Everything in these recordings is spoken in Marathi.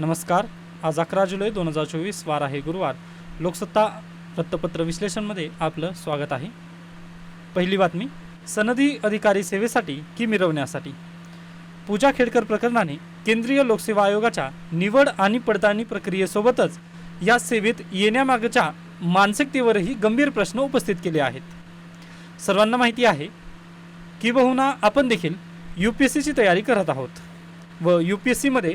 नमस्कार. आज अकरा जुलै दोन हजार चोवीस वार आहे गुरुवार. लोकसत्ता वृत्तपत्र विश्लेषणमध्ये आपलं स्वागत आहे. पहिली बातमी सनदी अधिकारी सेवेसाठी की मिरवण्यासाठी? पूजा खेडकर प्रकरणाने केंद्रीय लोकसेवा आयोगाच्या निवड आणि पडताळणी प्रक्रियेसोबतच या सेवेत येण्यामागच्या मानसिकतेवरही गंभीर प्रश्न उपस्थित केले आहेत. सर्वांना माहिती आहे की बहुना आपण देखील यू पी एस सीची तयारी करत आहोत व यू पी एस सीमध्ये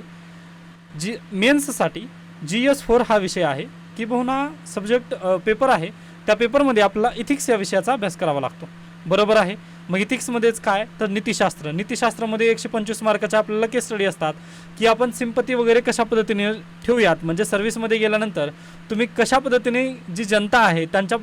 जी मेन्ससाठी जी एस फोर हा विषय आहे. की बहुना सब्जेक्ट पेपर आहे. त्या पेपरमध्ये आपला इथिक्स या विषयाचा अभ्यास करावा लागतो. बरोबर आहे. मग इथिक्समध्येच काय? तर नीतिशास्त्र. नीतिशास्त्रामध्ये एकशे पंचवीस मार्काच्या आपल्याला केस स्टडी असतात. की आपण सिंपती वगैरे कशा पद्धतीने ठेवूयात? म्हणजे सर्व्हिसमध्ये गेल्यानंतर तुम्ही कशा पद्धतीने जी जनता आहे त्यांच्या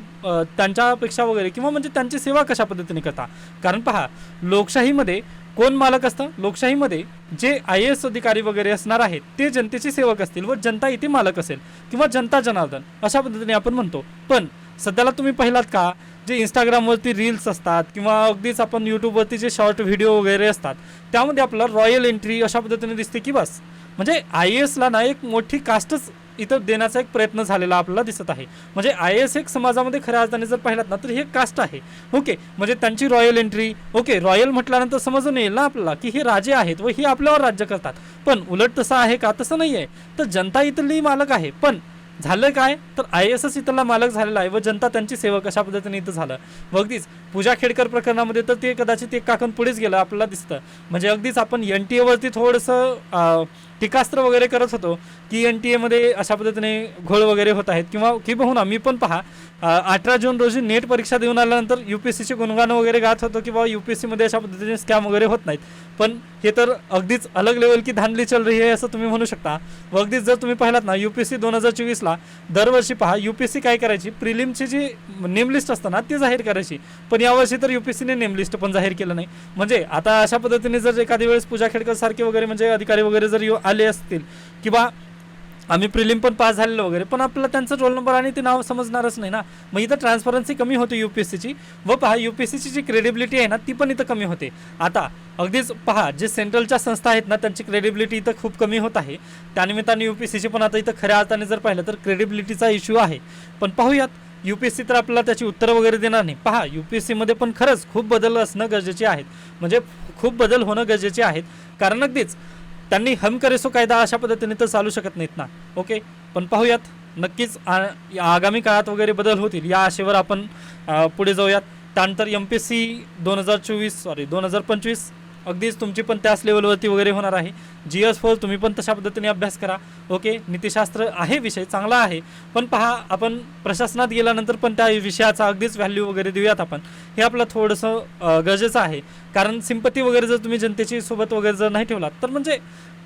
त्यांच्यापेक्षा वगैरे किंवा म्हणजे त्यांची सेवा कशा पद्धतीने करता? कारण पहा लोकशाहीमध्ये कोण मालक असतं? लोकशाहीमध्ये जे आय एस अधिकारी वगैरे असणार आहेत ते जनतेचे सेवक असतील व जनता इथे मालक असेल किंवा जनता जनार्दन अशा पद्धतीने आपण म्हणतो. पण सध्याला तुम्ही पाहिलात का जे इंस्टाग्रामवरती रील्स असतात किंवा अगदीच आपण यूट्यूबवरती जे शॉर्ट व्हिडिओ वगैरे असतात त्यामध्ये आपल्याला रॉयल एंट्री अशा पद्धतीने दिसते की बस? म्हणजे आय एसला ना एक मोठी कास्टच इथं देण्याचा एक प्रयत्न झालेला आपल्याला दिसत आहे. म्हणजे आय एस एक समाजामध्ये खऱ्या अर्थाने जर पाहिलात ना तर हे कास्ट आहे. ओके म्हणजे त्यांची रॉयल एंट्री ओके रॉयल म्हटल्यानंतर समजून येईल ना आपल्याला की हे राजे आहेत व हे आपल्यावर राज्य करतात. पण उलट तसं आहे का? तसं नाही आहे तर जनता इथली मालक आहे. पण झालं काय? तर आय एस एस इथला मालक झालेला आहे व जनता त्यांची सेवा कशा पद्धतीने इथं झालं? अगदीच पूजा खेडकर प्रकरणामध्ये तर ते कदाचित एक काकण पुढेच गेलं आपल्याला दिसतं. म्हणजे अगदीच आपण एन टी एवरती थोडंसं टीकास्त्र वगैरे करत होतो की एन टी एमध्ये अशा पद्धतीने घोळ वगैरे होत आहेत. किंवा की हो मी पण पहा अठरा जून रोजी नेट परीक्षा देऊन आल्यानंतर यू पी एस सीचे गुणगान वगैरे गात होतो की बाबा यू पी एस सीमध्ये अशा पद्धतीने स्कॅम वगैरे होत नाहीत. पण हे तर अगदीच अलग लेवल की धानली चल रही आहे असं तुम्ही म्हणू शकता. व अगदीच जर तुम्ही पाहिलात ना यू पी एस सी दोन हजार चोवीसला दरवर्षी पहा यू पी एस सी काय करायची? प्रिलिमची जी नेमलिस्ट असतं ना ती जाहीर करायची. पण यावर्षी तर यू पी एस सीने नेमलिस्ट पण जाहीर केलं नाही. म्हणजे आता अशा पद्धतीने जर एखादी वेळेस पूजा खेडकर सारखे वगैरे म्हणजे अधिकारी वगैरे जर येऊ- आले असतील. किंवा आम्ही प्रिलिम पण पास झालेलो वगैरे पण आपल्याला त्यांचं रोल नंबर आणि ते नाव समजणारच नाही ना. मग इथं ट्रान्सपरन्सी कमी होते यू पी एस सीची व पहा यू पी एस सीची जी क्रेडिबिलिटी आहे ना ती पण इथं कमी होते. आता अगदीच पहा जे सेंट्रलच्या संस्था आहेत ना त्यांची क्रेडिबिलिटी इथं खूप कमी होत आहे. त्यानिमित्ताने यू पी एस सीची पण आता इथं खऱ्या अर्थाने जर पाहिलं तर क्रेडिबिलिटीचा इश्यू आहे. पण पाहूयात यू पी एस सी तर आपल्याला त्याची उत्तरं वगैरे देणार नाही. पहा यू पी एस सीमध्ये पण खरंच खूप बदल असणं गरजेचे आहेत. म्हणजे खूप बदल होणं गरजेचे आहेत. कारण अगदीच त्यांनी हम करेसो कायदा अशा पद्धतीने तर चालू शकत नाहीत ना. ओके पण पाहूयात. नक्कीच आ- या आगामी काळात वगैरे बदल होतील. या आशेवर आपण पुढे जाऊयात. त्यानंतर एम पी सी दोन हजार चोवीस सॉरी दोन हजार पंचवीस अगदीच तुमची पण त्याच लेवलवरती वगैरे होणार आहे. जी एस फोर तुम्ही पण तशा पद्धतीने अभ्यास करा. ओके नीतिशास्त्र आहे विषय चांगला आहे. पण पहा आपण प्रशासनात गेल्यानंतर पण त्या विषयाचा अगदीच व्हॅल्यू वगैरे देऊयात आपण. हे आपलं थोडंसं गरजेचं आहे. कारण सिंपती वगैरे जर तुम्ही जनतेची सोबत वगैरे जर नाही ठेवलात तर म्हणजे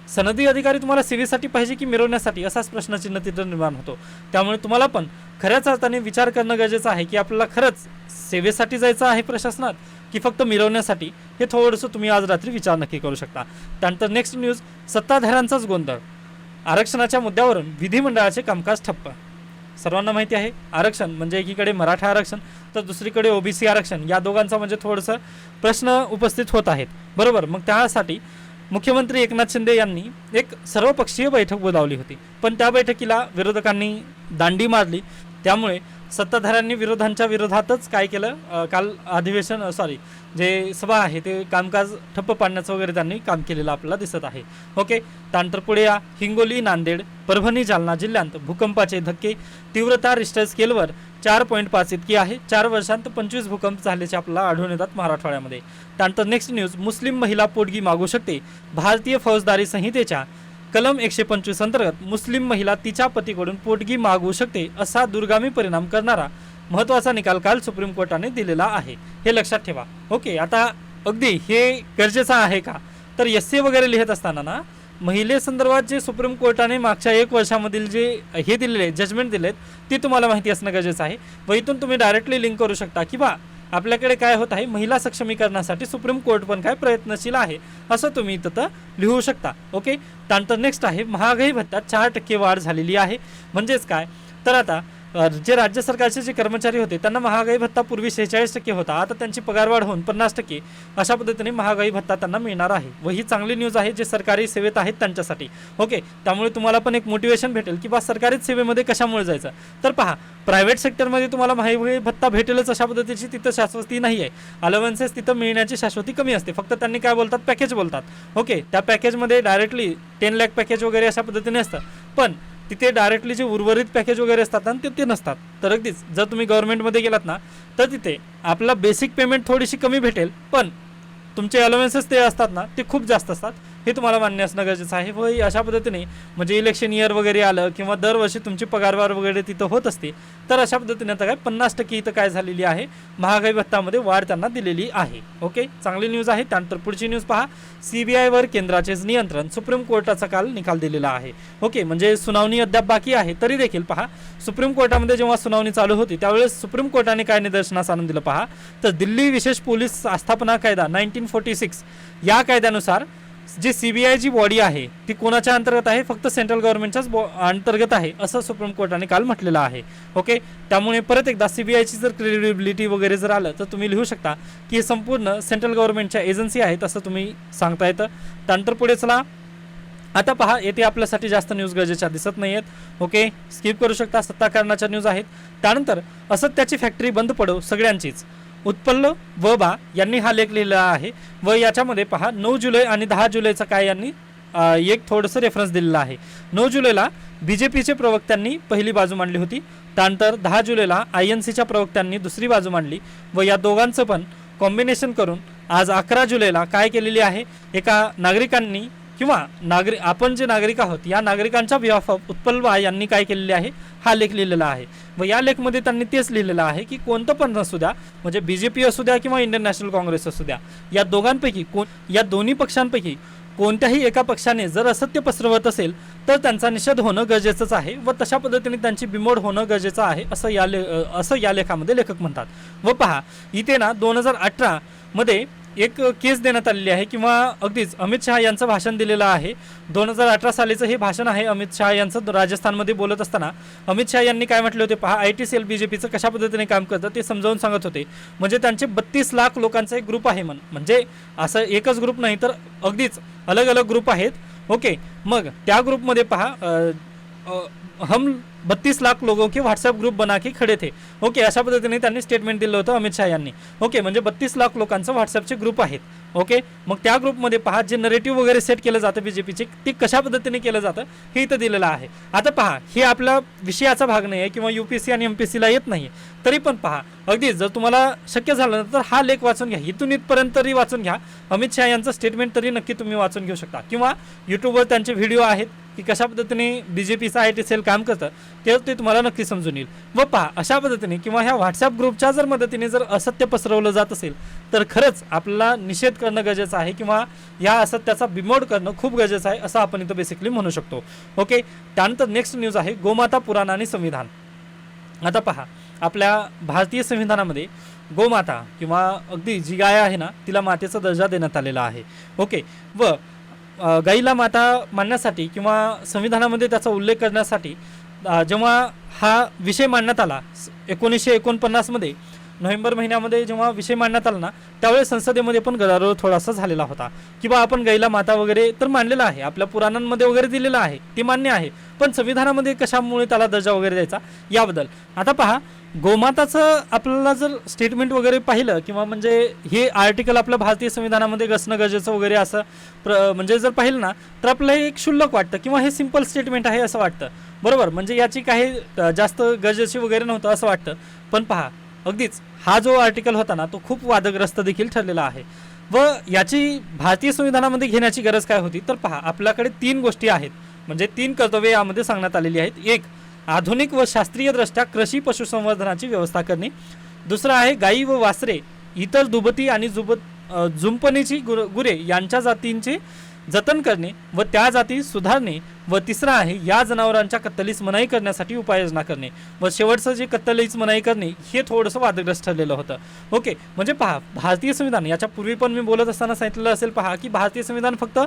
सनदी अधिकारी तुम्हाला सेवेसाठी पाहिजे की मिरवण्यासाठी? असाच प्रश्नचिन्ह तिथं निर्माण होतो. त्यामुळे तुम्हाला पण खऱ्याच अर्थाने विचार करणं गरजेचं आहे की आपल्याला खरंच सेवेसाठी जायचं आहे प्रशासनात? की फक्त मिरवण्यासाठी हे थोडंसं तुम्ही आज रात्री विचार नक्की करू शकता. त्यानंतर नेक्स्ट न्यूज सत्ताधाऱ्यांचाच गोंधळ. आरक्षणाच्या मुद्द्यावरून विधिमंडळाचे कामकाज ठप्प. सर्वांना माहिती आहे आरक्षण म्हणजे एकीकडे मराठा आरक्षण तर दुसरीकडे ओबीसी आरक्षण या दोघांचा म्हणजे थोडंसं प्रश्न उपस्थित होत आहेत. बरोबर मग त्यासाठी मुख्यमंत्री एकनाथ शिंदे यांनी एक सर्वपक्षीय बैठक बोलावली होती. पण त्या बैठकीला विरोधकांनी दांडी मारली. त्यामुळे सत्ताधाऱ्यांनी विरोधांच्या विरोधातच काय केलं? काल अधिवेशन सॉरी जे सभा आहे ते कामकाज ठप्प पाडण्याचं वगैरे त्यांनी काम केलेलं आपल्याला दिसत आहे. ओके त्यानंतर पुढे या हिंगोली नांदेड परभणी जालना जिल्ह्यात भूकंपाचे धक्के तीव्रता रिस्टर स्केलवर चार पॉईंट पाच इतकी आहे. चार वर्षांत पंचवीस भूकंप झाल्याचे आपल्याला आढळून येतात मराठवाड्यामध्ये. त्यानंतर नेक्स्ट न्यूज मुस्लिम महिला पोटगी मागू शकते. भारतीय फौजदारी संहितेच्या कलम एकशे पंचवीस अंतर्गत मुस्लिम महिला तिच्या पतीकडून पोटगी मागवू शकते असा दुर्गामी परिणाम करणारा महत्त्वाचा निकाल काल सुप्रीम कोर्टाने दिलेला आहे. हे लक्षात ठेवा. ओके आता अगदी हे गरजेचं आहे का? तर एस सी वगैरे लिहित असताना ना महिलेसंदर्भात जे सुप्रीम कोर्टाने मागच्या एक वर्षामधील जे हे दिलेले जजमेंट दिलेत ते तुम्हाला माहिती असणं गरजेचं आहे. व इथून तुम्ही डायरेक्टली लिंक करू शकता. की बा आपल्याकडे काय होत आहे? महिला सक्षमीकरणासाठी सुप्रीम कोर्ट पण काय प्रयत्नशील आहे असं तुम्ही इथं लिहू शकता ओके त्यानंतर नेक्स्ट आहे महागाई भत्त्यात चार टक्के वाढ झालेली आहे. म्हणजेच काय? तर आता जे राज्य सरकारचे जे कर्मचारी होते त्यांना महागाई भत्ता पूर्वी शेहेचाळीस टक्के होता. आता त्यांची पगारवाढ होऊन पन्नास टक्के अशा पद्धतीने महागाई भत्ता त्यांना मिळणार आहे. व ही चांगली न्यूज आहे जे सरकारी सेवेत आहेत त्यांच्यासाठी. ओके त्यामुळे तुम्हाला पण एक मोटिवेशन भेटेल की बा सरकारी सेवेमध्ये कशामुळे जायचं? तर पहा प्रायव्हेट सेक्टरमध्ये तुम्हाला महागाई भत्ता भेटेलच अशा पद्धतीची तिथं शाश्वती नाही आहे. अलावन्सेस तिथं मिळण्याची शाश्वती कमी असते. फक्त त्यांनी काय बोलतात? पॅकेज बोलतात. ओके त्या पॅकेजमध्ये डायरेक्टली टेन लॅक पॅकेज वगैरे अशा पद्धतीने असतं. पण तिथे डायरेक्टली जे उर्वरित पॅकेज वगैरे असतात ना ते ते नसतात. तर अगदीच जर तुम्ही गव्हर्नमेंटमध्ये गेलात ना तर तिथे आपला बेसिक पेमेंट थोडीशी कमी भेटेल पण तुमचे अलोवन्सेस ते असतात ना ते खूप जास्त असतात. हे तुम्हाला मान्य असणं गरजेचं आहे व अशा पद्धतीने म्हणजे इलेक्शन इयर वगैरे आलं किंवा दरवर्षी तुमची पगारवाढ वगैरे तिथं होत असते तर अशा पद्धतीने आता काय पन्नास टक्के इथं काय झालेली आहे? महागाई भत्तामध्ये वाढ त्यांना दिलेली आहे. ओके चांगली न्यूज आहे. त्यानंतर पुढची न्यूज पहा. सी बी आयवर केंद्राचेच नियंत्रण. सुप्रीम कोर्टाचा काल निकाल दिलेला आहे. ओके म्हणजे सुनावणी अद्याप बाकी आहे. तरी देखील पहा. सुप्रीम कोर्टामध्ये जेव्हा सुनावणी चालू होती त्यावेळेस सुप्रीम कोर्टाने काय निदर्शनास आणून दिलं पहा? तर दिल्ली विशेष पोलीस आस्थापना कायदा नाईन्टीन फोर्टी सिक्स या कायद्यानुसार जी सी बी आय जी बॉडी आहे ती कोणाच्या अंतर्गत आहे? फक्त सेंट्रल गव्हर्नमेंटच्याच बॉ अंतर्गत आहे असं सुप्रीम कोर्टाने काल म्हटलेलं आहे. ओके त्यामुळे परत एकदा सी बी आयची जर क्रेडिबिलिटी वगैरे जर आलं तर तुम्ही लिहू शकता की हे संपूर्ण सेंट्रल गव्हर्नमेंटच्या एजन्सी आहेत असं तुम्ही सांगता येतं. त्यानंतर पुढे चला. आता पहा येथे आपल्यासाठी जास्त न्यूज गरजेच्या दिसत नाही आहेत ओके स्किप करू शकता सत्ताकारणाच्या न्यूज आहेत. त्यानंतर असत्याची फॅक्टरी बंद पडो सगळ्यांचीच. उत्पल्ल व बा यांनी हा लेख लिहिला आहे. व याच्यामध्ये पहा नऊ जुलै आणि दहा जुलैचा काय यांनी एक थोडंसं रेफरन्स दिलेला आहे. नऊ जुलैला बी जे पीचे प्रवक्त्यांनी पहिली बाजू मांडली होती. त्यानंतर दहा जुलैला आय एन सीच्या प्रवक्त्यांनी दुसरी बाजू मांडली. व या दोघांचं पण कॉम्बिनेशन करून आज अकरा जुलैला काय केलेली आहे? एका नागरिकांनी किंवा नागरिक आपण जे नागरिक आहोत या नागरिकांच्या बिहाफ ऑफ यांनी काय केलेले आहे हा लेख लिहिलेला आहे. व या लेखमध्ये त्यांनी तेच लिहिलेलं आहे की कोणतं पण असू द्या म्हणजे बी जे पी असू द्या किंवा इंडियन नॅशनल काँग्रेस असू द्या या दोघांपैकी कोण या दोन्ही पक्षांपैकी कोणत्याही एका पक्षाने जर असत्य पसरवत असेल तर त्यांचा निषेध होणं गरजेचंच आहे व तशा पद्धतीने त्यांची बिमोड होणं गरजेचं आहे असं या ले असं या लेखामध्ये लेखक म्हणतात. व पहा इथे ना दोन हजार अठरामध्ये एक केस देण्यात आलेली आहे किंवा अगदीच अमित शहा यांचं भाषण दिलेलं आहे. दोन हजार अठरा सालीचं हे भाषण आहे अमित शहा यांचं. राजस्थानमध्ये बोलत असताना अमित शहा यांनी काय म्हटले होते? पहा I T C L B J पीचं कशा पद्धतीने काम करतं ते समजावून सांगत होते. म्हणजे त्यांचे बत्तीस लाख लोकांचा एक ग्रुप आहे म्हण. म्हणजे असं एकच ग्रुप नाही तर अगदीच अलग अलग ग्रुप आहेत. ओके मग त्या ग्रुपमध्ये पहा हम बत्तीस लाख लोगों के व्हॉट्सअप ग्रुप बना के खडे थे. ओके अशा पद्धतीने त्यांनी स्टेटमेंट दिलं होतं अमित शहा यांनी. ओके म्हणजे बत्तीस लाख लोकांचं व्हॉट्सअपचे ग्रुप आहेत. ओके मग त्या ग्रुपमध्ये पहा जे नरेटिव्ह वगैरे सेट केलं जातं बीजेपीचे ते कशा पद्धतीने केलं जातं हे इथं दिलेलं आहे. आता पहा हे आपला विषयाचा भाग नाही आहे किंवा यू पी सी आणि एम पी सीला येत नाही तरी पण पहा अगदी जर तुम्हाला शक्य झालं तर हा लेख वाचून घ्या. इथून इथपर्यंत तरी वाचून घ्या. अमित शहा यांचं स्टेटमेंट तरी नक्की तुम्ही वाचून घेऊ शकता. किंवा यूट्यूबवर त्यांचे व्हिडिओ आहेत की कशा पद्धतीने बी जे पीचं आय टी सेल काम करतं. ते ते तुम्हाला नक्की समजून येईल. व पहा अशा पद्धतीने किंवा ह्या व्हॉट्सअप ग्रुपच्या जर मदतीने जर असत्य पसरवलं जात असेल तर खरंच आपल्याला निषेध करणं गरजेचं आहे किंवा या असत्याचा बिमोड करणं खूप गरजेचं आहे असं आपण इथं बेसिकली म्हणू शकतो. ओके त्यानंतर नेक्स्ट न्यूज आहे गोमाता पुराण आणि संविधान. आता पहा आपल्या भारतीय संविधानामध्ये गोमाता किंवा अगदी जी गाय आहे ना तिला मातेचा दर्जा देण्यात आलेला आहे. ओके व गाईला माता मानण्यासाठी किंवा संविधानामध्ये त्याचा उल्लेख करण्यासाठी जेव्हा हा विषय मांडण्यात आला स- एकोणीसशे एकोणपन्नासमध्ये नोव्हेंबर महिन्यामध्ये जेव्हा विषय मांडण्यात आला ना त्यावेळेस संसदेमध्ये पण गदारोळ थोडासा झालेला होता. किंवा आपण गैला माता वगैरे तर मांडलेला आहे आपल्या पुराणांमध्ये वगैरे दिलेलं आहे ते मान्य आहे पण संविधानामध्ये कशामुळे त्याला दर्जा वगैरे द्यायचा? याबद्दल. आता पहा गोमाताचं आपल्याला जर स्टेटमेंट वगैरे पाहिलं किंवा म्हणजे हे आर्टिकल आपलं भारतीय संविधानामध्ये घसणं गरजेचं वगैरे असं प्र म्हणजे जर पाहिलं ना तर आपलं हे एक क्षुल्लक वाटतं किंवा हे सिंपल स्टेटमेंट आहे असं वाटतं. बरोबर? म्हणजे याची काही जास्त गरजेची वगैरे नव्हतं असं वाटतं. पण पहा अगदीच हा जो आर्टिकल होता ना तो खूप वादग्रस्त देखील ठरलेला आहे. व याची भारतीय संविधानामध्ये घेण्याची गरज काय होती? तर पहा आपल्याकडे तीन गोष्टी आहेत. म्हणजे तीन कर्तव्ये यामध्ये सांगण्यात आलेली आहेत. एक आधुनिक व शास्त्रीयदृष्ट्या कृषी पशुसंवर्धनाची व्यवस्था करणे. दुसरं आहे गाई व वासरे इतर दुबती आणि जुब अ, जुंपणीची गुर गुरे यांच्या जातींचे जतन करणे व त्या जाती सुधारणे. व तिसरं आहे या जनावरांच्या कत्तलीस मनाई करण्यासाठी उपाययोजना करणे व शेवटचं जे कत्तलीस मनाई करणे हे थोडंसं वादग्रस्त ठरलेलं होतं. ओके म्हणजे पहा भारतीय संविधान याच्या पूर्वी पण मी बोलत असताना सांगितलेलं असेल पहा की भारतीय संविधान फक्त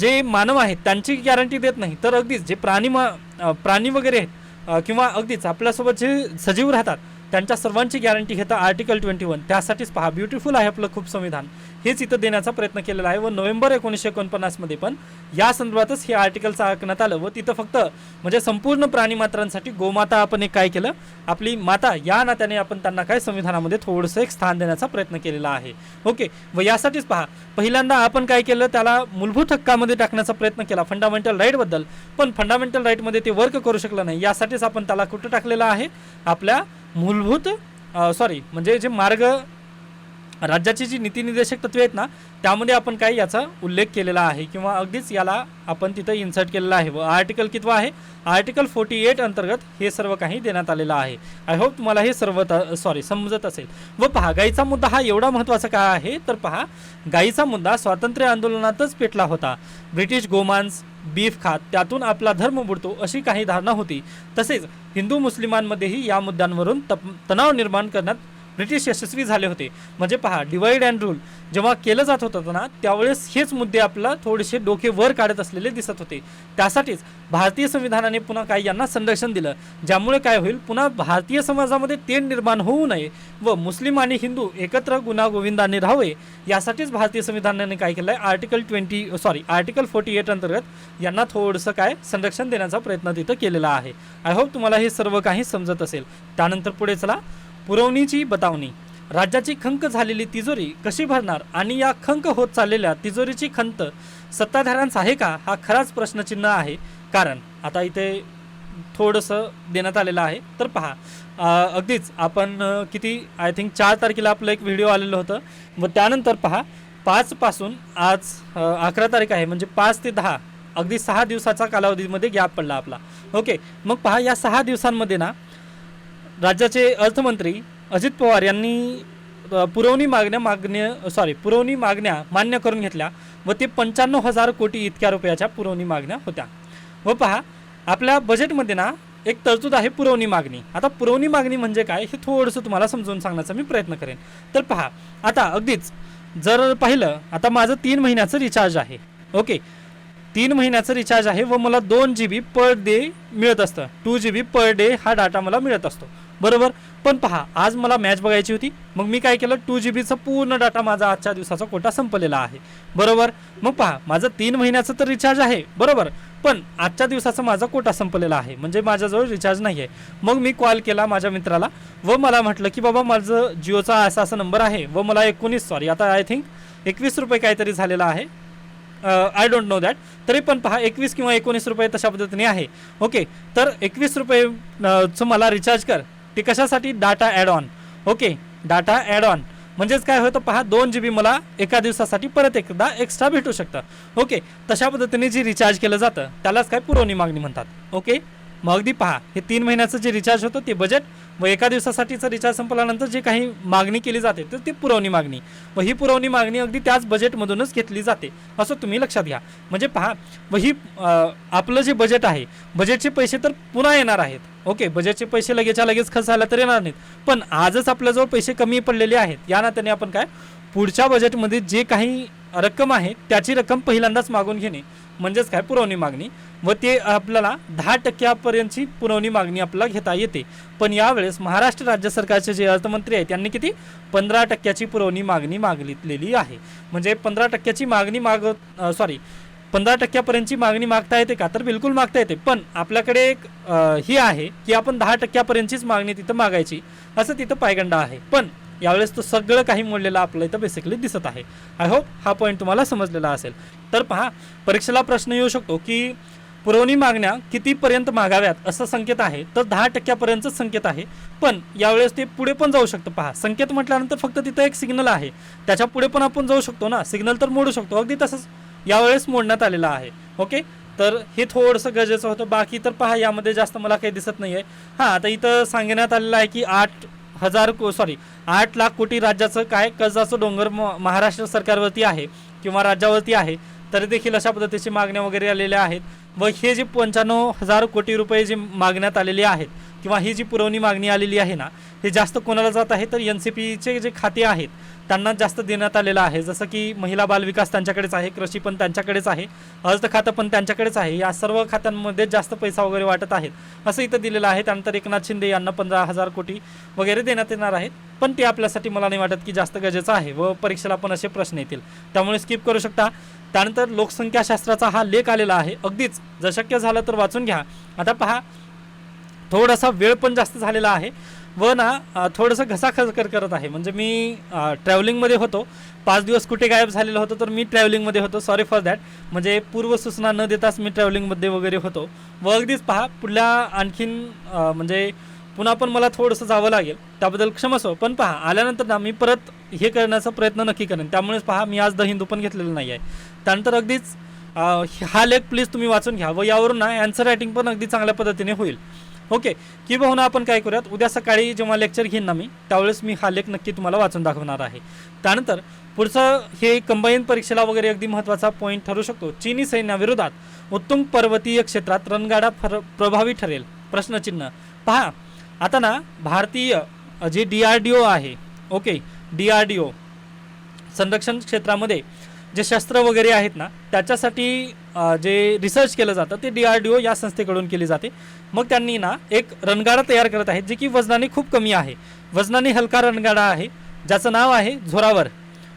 जे मानव आहेत त्यांची गॅरंटी देत नाही. तर अगदीच जे प्राणी मा प्राणी वगैरे आहेत किंवा अगदीच आपल्यासोबत जे सजीव राहतात त्यांच्या सर्वांची गॅरंटी घेता आर्टिकल ट्वेंटी वन. त्यासाठीच पहा ब्युटिफुल आहे आपलं खूप संविधान. हेच इथं देण्याचा प्रयत्न केलेला आहे व नोव्हेंबर एकोणीसशे एकोणपन्नासमध्ये पण या संदर्भातच हे आर्टिकल आखण्यात आलं व तिथं फक्त म्हणजे संपूर्ण प्राणीमात्रांसाठी गोमाता आपण एक काय केलं? आपली माता या नात्याने आपण त्यांना काय संविधानामध्ये थोडंसं एक स्थान देण्याचा प्रयत्न केलेला आहे. ओके व यासाठीच पहा पहिल्यांदा आपण काय केलं? त्याला मूलभूत हक्कामध्ये टाकण्याचा प्रयत्न केला फंडामेंटल राईटबद्दल पण फंडामेंटल राईटमध्ये ते वर्क करू शकलं नाही. यासाठीच आपण त्याला कुठं टाकलेलं आहे? आपल्या मूलभूत सॉरी म्हणजे जे मार्ग राज्याची जी नीतिनिर्देशक तत्वे आहेत ना त्यामध्ये आपण काय याचा उल्लेख केलेला आहे किंवा अगदीच याला आपण तिथं इन्सर्ट केलेला आहे. व आर्टिकल कितवा आहे? आर्टिकल फोर्टी एट अंतर्गत हे सर्व काही देण्यात आलेलं आहे. आय होप तुम्हाला हे सर्व सॉरी समजत असेल. व पहा गाईचा मुद्दा हा एवढा महत्त्वाचा का आहे? तर पहा गाईचा मुद्दा स्वातंत्र्य आंदोलनातच पेटला होता. ब्रिटिश गोमांस बीफ खात त्यातून आपला धर्म बुडतो अशी काही धारणा होती. तसेच हिंदू मुस्लिमांमध्येही या मुद्द्यांवरून तप तणाव निर्माण करण्यात ब्रिटिश यशस्वी झाले होते. म्हणजे पहा डिवाइड अँड रूल जेव्हा केलं जात होतं ना त्यावेळेस हेच मुद्दे आपला थोडेसे डोके वर काढत असलेले दिसत होते. त्यासाठीच भारतीय संविधानाने पुन्हा काय यांना संरक्षण दिलं. ज्यामुळे काय होईल पुन्हा भारतीय समाजामध्ये तेढ निर्माण होऊ नये व मुस्लिम आणि हिंदू एकत्र गुणागोविंदाने राहावे यासाठीच भारतीय संविधानाने काय केलं आहे article twenty sorry article forty eight अंतर्गत यांना थोडंसं काय संरक्षण देण्याचा प्रयत्न तिथं केलेला आहे. आय होप तुम्हाला हे सर्व काही समजत असेल. त्यानंतर पुढे चला. पुरवणीची बतावणी. राज्याची खंक झालेली तिजोरी कशी भरणार आणि या खंक होत चाललेल्या तिजोरीची खंत सत्ताधाऱ्यांचा आहे का हा खराच प्रश्नचिन्ह आहे. कारण आता इथे थोडंसं देण्यात आलेलं आहे. तर पहा अगदीच आपण किती आय थिंक चार तारखेला आपलं एक व्हिडिओ आलेलं होतं. व त्यानंतर पहा पाचपासून आज अकरा तारीख आहे. म्हणजे पाच ते दहा अगदी सहा दिवसाचा कालावधीमध्ये गॅप पडला आपला. ओके मग पहा या सहा दिवसांमध्ये ना राज्याचे अर्थमंत्री अजित पवार यांनी पुरवणी मागण्या मागण्या सॉरी पुरवणी मागण्या मान्य करून घेतल्या व ते पंच्याण्णव हजार कोटी इतक्या रुपयाच्या पुरवणी मागण्या होत्या. व पहा आपल्या बजेटमध्ये ना एक तरतूद आहे पुरवणी मागणी. आता पुरवणी मागणी म्हणजे काय हे थोडंसं तुम्हाला समजून सांगण्याचा मी प्रयत्न करेन. तर पहा आता अगदीच जर पाहिलं आता माझं तीन महिन्याचं रिचार्ज आहे. ओके तीन महिन्याचं रिचार्ज आहे व मला दोन जी बी पर डे मिळत असतं. Two G B per day हा डाटा मला मिळत असतो. बरोबर? पण पहा आज मला मॅच बघायची होती. मग मी काय केलं? टू जी बीचा पूर्ण डाटा माझा आजच्या दिवसाचा कोटा संपलेला आहे. बरोबर? मग पहा माझं तीन महिन्याचं तर रिचार्ज आहे. बरोबर? पण आजच्या दिवसाचा माझा कोटा संपलेला आहे. म्हणजे माझ्याजवळ रिचार्ज नाही आहे मग मी कॉल केला माझ्या मित्राला व मला म्हटलं की बाबा माझं जिओचा असा असा नंबर आहे व मला एकोणीस सॉरी आता आय थिंक एकवीस रुपये काहीतरी झालेला आहे. आय डोंट नो दॅट तरी पण पहा एकवीस किंवा एकोणीस रुपये तशा पद्धतीने आहे. ओके तर एकवीस रुपये चं मला रिचार्ज कर. ते कशासाठी? Data add on okay data add on म्हणजेच काय होतं पहा दोन जी बी मला एका दिवसासाठी परत एकदा एक्स्ट्रा भेटू शकतं. ओके तशा पद्धतीने जे रिचार्ज केलं जातं त्यालाच काय पुरवणी मागणी म्हणतात. ओके मग अगदी पहा हे तीन महिन्याचं जे रिचार्ज होतं ते बजेट व एका दिवसासाठीचा रिचार्ज संपल्यानंतर जे काही मागणी केली जाते तर ती पुरवणी मागणी. व ही पुरवणी मागणी अगदी त्याच बजेटमधूनच घेतली जाते असं तुम्ही लक्षात घ्या. म्हणजे पहा व ही आपलं जे बजेट आहे बजेटचे पैसे तर पुन्हा येणार आहेत. ओके बजेटचे पैसे लगेचच्या लगेच खर्च झाला तर येणार नाहीत. पण आजच आपल्याजवळ पैसे कमी पडलेले आहेत या नात्याने आपण काय पुढच्या बजेटमध्ये जे काही रक्कम आहे त्याची रक्कम पहिल्यांदाच मागून घेणे म्हणजेच काय? पुरवणी मागणी. व ते आपल्याला दहा टक्क्यापर्यंतची पुरवणी मागणी आपल्याला घेता येते. पण यावेळेस महाराष्ट्र राज्य सरकारचे जे अर्थमंत्री आहेत त्यांनी किती? पंधरा टक्क्याची पुरवणी मागणी मागितलेली आहे. म्हणजे पंधरा टक्क्याची मागणी माग सॉरी पंधरा टक्क्यापर्यंतची मागणी मागता येते का? तर बिलकुल मागता येते. पण आपल्याकडे एक ही आहे की आपण दहा टक्क्यापर्यंतचीच मागणी तिथं मागायची. असं तिथं पायगंडा आहे. पण यावेळेस तो सगळं काही मोडलेलं आपलं इथं बेसिकली दिसत आहे. आय होप हा पॉईंट तुम्हाला समजलेला असेल. तर पहा परीक्षेला प्रश्न येऊ शकतो की पुरवणी मागण्या कितीपर्यंत मागाव्यात असं संकेत आहे. तर दहा टक्क्यापर्यंतच संकेत आहे. पण यावेळेस ते पुढे पण जाऊ शकतं. पहा संकेत म्हटल्यानंतर फक्त तिथं एक सिग्नल आहे. त्याच्या पुढे पण आपण जाऊ शकतो ना. सिग्नल तर मोडू शकतो. अगदी तसंच यावेळेस मोडण्यात आलेलं आहे. ओके तर हे थोडंसं गरजेचं होतं. बाकी तर पहा यामध्ये जास्त मला काही दिसत नाही आहे हां आता इथं सांगण्यात आलेलं आहे की आठ हजार को सॉरी आठ लाख कोटी राज्याचं काय कर्जाचं डोंगर म- महाराष्ट्र सरकारवरती आहे किंवा राज्यावरती आहे तरी देखील अशा पद्धतीची मागण्या वगैरे आलेल्या आहेत. व हे जे पंच्याण्णव हजार कोटी रुपये जे मागण्यात आलेले आहेत किंवा ही जी पुरवणी मागणी आलेली आहे ना हे जास्त कोणाला जात आहे? तर एन सी पीचे जे खाते आहेत त्यांना जास्त देण्यात आलेलं आहे. जसं की महिला बालविकास त्यांच्याकडेच आहे कृषी पण त्यांच्याकडेच आहे अर्थ खातं पण त्यांच्याकडेच आहे. या सर्व खात्यांमध्ये जास्त पैसा वगैरे वाटत आहेत. असं इथं दिलेलं आहे. त्यानंतर एकनाथ शिंदे यांना पंधरा हजार कोटी वगैरे देण्यात येणार आहेत. पण ते आपल्यासाठी मला नाही वाटत की जास्त गरजेचं आहे व परीक्षेला पण असे प्रश्न येतील. त्यामुळे स्किप करू शकता. त्यानंतर लोकसंख्याशास्त्राचा हा लेख आलेला आहे. अगदीच जर शक्य झालं तर वाचून घ्या. आता पहा थोडासा वेळ पण जास्त झालेला आहे. व ना थोडंसं घसाखर करत आहे. म्हणजे मी ट्रॅव्हलिंगमध्ये होतो. पाच दिवस कुठे गायब झालेलो होतो तर मी ट्रॅव्हलिंगमध्ये होतो. सॉरी फॉर दॅट म्हणजे पूर्वसूचना न देताच मी ट्रॅव्हलिंगमध्ये वगैरे होतो. व अगदीच पहा पुढल्या आणखीन म्हणजे पुन्हा पण मला थोडंसं जावं लागेल. त्याबद्दल क्षमस्व पण पहा आल्यानंतर ना मी परत हे करण्याचा प्रयत्न नक्की करेन. त्यामुळेच पहा मी आज द हिंदू पण घेतलेलं नाही आहे. त्यानंतर अगदीच हा लेख प्लीज तुम्ही वाचून घ्या. व यावरून ना अँसर रायटिंग पण अगदी चांगल्या पद्धतीने होईल. ओके की आपण काय करूयात उद्या सकाळी जेव्हा लेक्चर घेईन ना मी त्यावेळेस मी हा लेख नक्की तुम्हाला वाचून दाखवणार आहे. त्यानंतर पुढचं हे कंबाईन परीक्षेला वगैरे अगदी महत्त्वाचा पॉईंट ठरू शकतो. चीनी सैन्याविरोधात उत्तुंग पर्वतीय क्षेत्रात रणगाडा फर प्रभावी ठरेल. प्रश्नचिन्ह. पहा आता ना भारतीय जे डी आर डी ओ आहे okay D R D O संरक्षण क्षेत्रामध्ये जे शस्त्र वगैरे आहेत ना त्याच्यासाठी जे रिसर्च केलं जातं ते डी आर डी ओ या संस्थेकडून केली जाते. मग त्यांनी ना एक रणगाडा तयार करत आहेत जे की वजनाने खूप कमी आहे. वजनाने हलका रणगाडा आहे ज्याचं नाव आहे झोरावर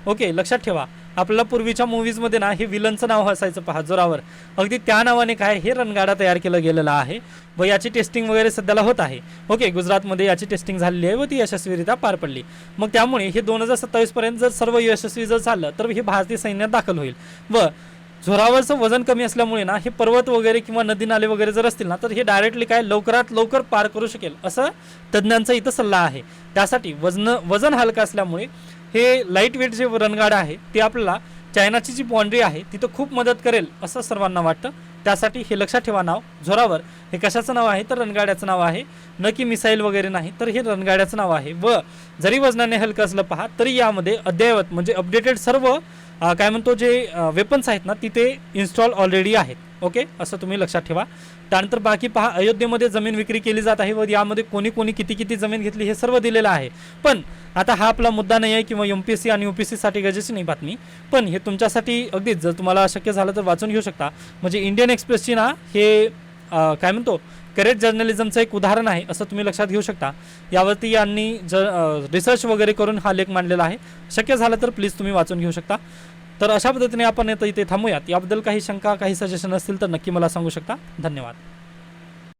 ओके लक्षात ठेवा. आपल्याला पूर्वीच्या मूवीजमध्ये ना हे विलनचं नाव असायचं पहा जोरावर. अगदी त्या नावाने काय हे रणगाडा तयार केलं गेलेलं आहे व याची टेस्टिंग वगैरे सध्याला होत आहे. ओके गुजरातमध्ये याची टेस्टिंग झालेली आहे व ती यशस्वीरित्या पार पडली. मग त्यामुळे हे दोन हजार सत्तावीसपर्यंत जर सर्व यशस्वी जर झालं तर हे भारतीय सैन्यात दाखल होईल. व झोरावरचं वजन कमी असल्यामुळे ना हे पर्वत वगैरे किंवा नदी नाले वगैरे जर असतील ना तर हे डायरेक्टली काय लवकरात लवकर पार करू शकेल असं तज्ज्ञांचा इथं सल्ला आहे. त्यासाठी वजन वजन हलकं असल्यामुळे हे लाइट वेट जे रणगाडा आहे ते आपल्याला चायनाची जी बाँड्री आहे तिथं खूप मदत करेल असं सर्वांना वाटतं. त्यासाठी हे लक्षात ठेवा नाव झोरावर हे कशाचं नाव आहे? तर रणगाड्याचं नाव आहे. न की मिसाईल वगैरे नाही तर हे रणगाड्याचं नाव आहे. व जरी वजनाने हलकं असलं पहा तरी यामध्ये अद्ययावत म्हणजे अपडेटेड सर्व काय म्हणतो जे वेपन्स आहेत ना तिथे इन्स्टॉल ऑलरेडी आहेत. ओके असं तुम्ही लक्षात ठेवा. त्यानंतर बाकी पहा अयोध्येमध्ये जमीन विक्री केली जात आहे व यामध्ये कोणी कोणी किती किती जमीन घेतली हे सर्व दिलेलं आहे. पण आता हा आपला मुद्दा नाही आहे किंवा एम पी एस सी आणि यू पी एस सीसाठी गरजेची नाही बातमी. पण हे तुमच्यासाठी अगदीच जर तुम्हाला शक्य झालं तर वाचून घेऊ शकता. म्हणजे इंडियन एक्सप्रेसची ना हे काय म्हणतो करेक्ट जर्नलिझमचं एक उदाहरण आहे असं तुम्ही लक्षात घेऊ शकता. यावरती यांनी ज रिसर्च वगैरे करून हा लेख मांडलेला आहे. शक्य झालं तर प्लीज तुम्ही वाचून घेऊ शकता. तर अशा पद्धतीने आपण येतं इथे थांबूयात. याबद्दल काही शंका काही सजेशन असतील तर नक्की मला सांगू शकता. धन्यवाद.